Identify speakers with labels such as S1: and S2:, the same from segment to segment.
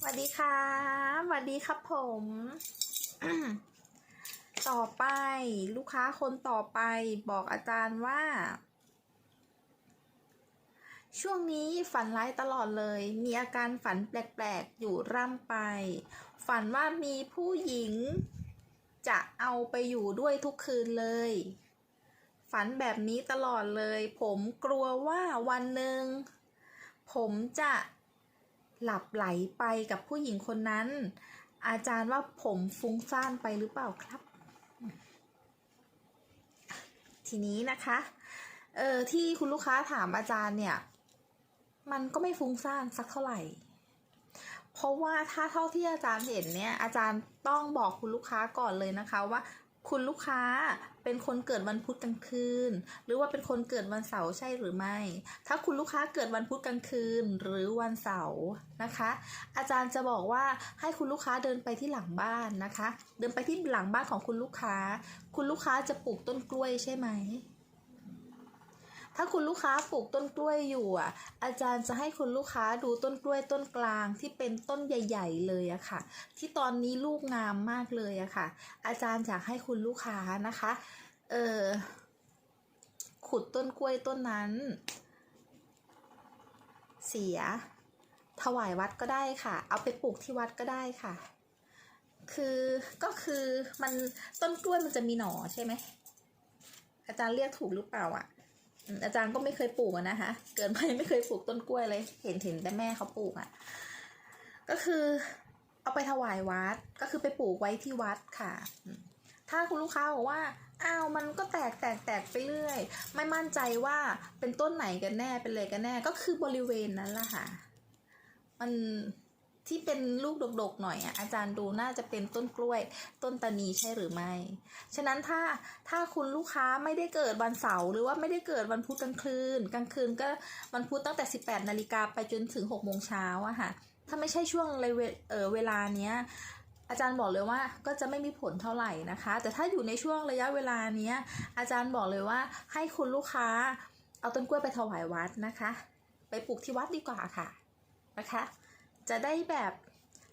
S1: สวัสดีค่ะสวัสดีครับผม ต่อไปลูกค้าคนต่อไปบอกอาจารย์ว่า ช่วงนี้ฝันร้ายตลอดเลย มีอาการฝันแปลกๆ อยู่ร่ำไป ฝันว่ามีผู้หญิง จะเอาไปอยู่ด้วยทุกคืนเลย ฝันแบบนี้ตลอดเลย ผมกลัวว่าวันหนึ่งผมจะ หลับไหลไปกับผู้หญิงคนนั้น อาจารย์ว่าผมฟุ้งซ่านไปหรือเปล่าครับ ทีนี้นะคะ เออที่คุณลูกค้าถามอาจารย์เนี่ย มันก็ไม่ฟุ้งซ่านสักเท่าไหร่ เพราะว่าถ้าเท่าที่อาจารย์เห็นเนี่ย อาจารย์ต้องบอกคุณลูกค้าก่อนเลยนะคะว่า คุณลูกค้าเป็นคนเกิดวันพุธกลางคืน หรือว่าเป็นคนเกิดวันเสาร์ใช่หรือไม่ ถ้าคุณลูกค้าเกิดวันพุธกลางคืนหรือวันเสาร์นะคะ อาจารย์จะบอกว่าให้คุณลูกค้าเดินไปที่หลังบ้านนะคะ เดินไปที่หลังบ้านของคุณลูกค้า คุณลูกค้าจะปลูกต้นกล้วยใช่ไหม ถ้าคุณลูกค้าปลูกต้นกล้วยอยู่อะ อาจารย์จะให้คุณลูกค้าดูต้นกล้วยต้นกลางที่เป็นต้นใหญ่ ๆ เลยอะค่ะ ที่ตอนนี้ลูกงามมากเลยอะค่ะ อาจารย์อยากให้คุณลูกค้านะคะ เออขุดต้นกล้วยต้นนั้น เสีย ถวายวัดก็ได้ค่ะ เอาไปปลูกที่วัดก็ได้ค่ะ คือก็คือมันต้นกล้วยมันจะมีหน่อใช่ไหมอาจารย์เรียกถูกหรือเปล่าอะอืม อาจารย์ก็ไม่เคยปลูกนะคะ เกิดมาไม่เคยปลูกต้นกล้วยเลย เห็นเห็นแต่แม่เขาปลูกอะก็คือเอาไปถวายวัด ก็คือไปปลูกไว้ที่วัดค่ะ ถ้าคุณลูกค้าบอกว่าอ้าวมันก็แตกแตกแตกไปเรื่อย ไม่มั่นใจว่าเป็นต้นไหนกันแน่เป็นเลยกันแน่ ก็คือบริเวณนั้นแหละค่ะ มัน ที่เป็นลูกดกๆหน่อยอะอาจารย์ดูน่าจะเป็นต้นกล้วย ต้นตานีใช่หรือไม่ ฉะนั้นถ้าถ้าคุณลูกค้าไม่ได้เกิดวันเสาร์หรือว่าไม่ได้เกิดวันพุธกลางคืน กลางคืนก็วันพุธตั้งแต่ 18นาฬิกาไปจนถึง6โมงเช้าอะค่ะถ้าไม่ใช่ช่วงเเวเออเวลาเนี้ยอาจารย์บอกเลยว่าก็จะไม่มีผลเท่าไหร่นะคะ แต่ถ้าอยู่ในช่วงระยะเวลาเนี้ยอาจารย์บอกเลยว่าให้คุณลูกค้าเอาต้นกล้วยไปถวายวัดนะคะ ไปปลูกที่วัดดีกว่าค่ะนะคะ จะได้แบบ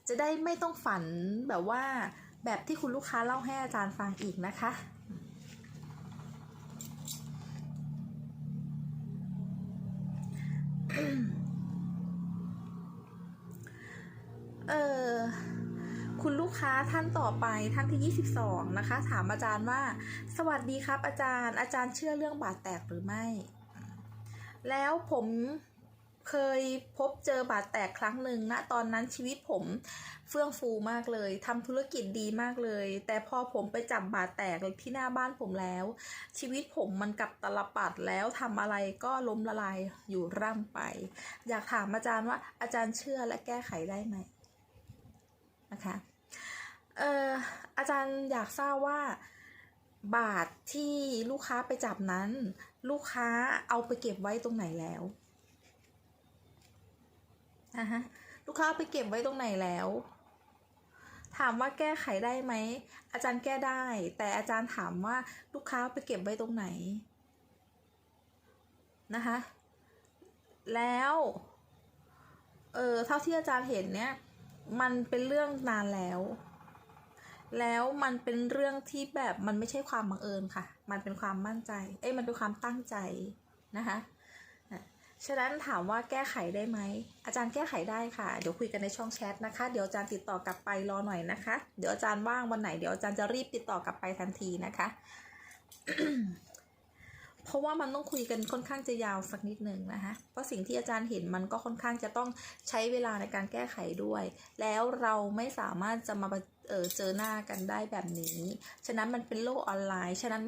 S1: จะได้ไม่ต้องฝันแบบว่าแบบที่คุณลูกค้าเล่าให้อาจารย์ฟังอีกนะคะ เออคุณลูกค้าท่านต่อไปท่านที่ 22 นะคะ ถามอาจารย์ว่า สวัสดีครับอาจารย์ อาจารย์เชื่อเรื่องบาดแตกหรือไม่ แล้วผม เคยพบเจอบาดแตกครั้งหนึ่งนะตอนนั้นชีวิตผมเฟื่องฟูมากเลยทำธุรกิจดีมากเลย แต่พอผมไปจับบาดแตกที่หน้าบ้านผมแล้ว ชีวิตผมมันกลับตลปัดแล้วทำอะไรก็ล้มละลายอยู่ร่ำไป อยากถามอาจารย์ว่าอาจารย์เชื่อและแก้ไขได้ไหมนะคะเอ่ออาจารย์อยากทราบว่าบาทที่ลูกค้าไปจับนั้น ลูกค้าเอาไปเก็บไว้ตรงไหนแล้วะฮะลูกค้าไปเก็บไว้ตรงไหนแล้ว ถามว่าแก้ไขได้ไหม อาจารย์แก้ได้ แต่อาจารย์ถามว่าลูกค้าไปเก็บไว้ตรงไหนนะคะ แล้วเออเท่าที่อาจารย์เห็นเนี่ย มันเป็นเรื่องนานแล้ว แล้วมันเป็นเรื่องที่แบบมันไม่ใช่ความบังเอิญค่ะ มันเป็นความมั่นใจ เอ้ยมันเป็นความตั้งใจนะคะ ฉะนั้นถามว่าแก้ไขได้ไหม อาจารย์แก้ไขได้ค่ะ เดี๋ยวคุยกันในช่องแชทนะคะ เดี๋ยวอาจารย์ติดต่อกลับไปรอหน่อยนะคะ เดี๋ยวอาจารย์ว่างวันไหน เดี๋ยวอาจารย์จะรีบติดต่อกลับไปทันทีนะคะ เพราะว่ามันต้องคุยกันค่อนข้างจะยาวสักนิดหนึ่งนะคะเพราะสิ่งที่อาจารย์เห็นมันก็ค่อนข้างจะต้องใช้เวลาในการแก้ไขด้วย แล้วเราไม่สามารถจะมาเออเจอหน้ากันได้แบบนี้ ฉะนั้นมันเป็นโลกออนไลน์ ฉะนั้น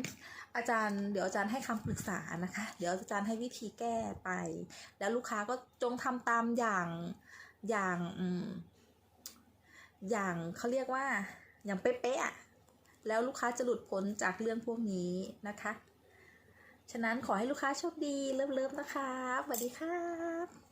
S1: อาจารย์เดี๋ยวอาจารย์ให้คำปรึกษานะคะ เดี๋ยวอาจารย์ให้วิธีแก้ไป แล้วลูกค้าก็จงทำตามอย่างอย่างอืมอย่างเขาเรียกว่าอย่างเป๊ะๆแล้วลูกค้าจะหลุดพ้นจากเรื่องพวกนี้นะคะ ฉะนั้นขอให้ลูกค้าโชคดีเลิฟๆนะคะสวัสดีครับ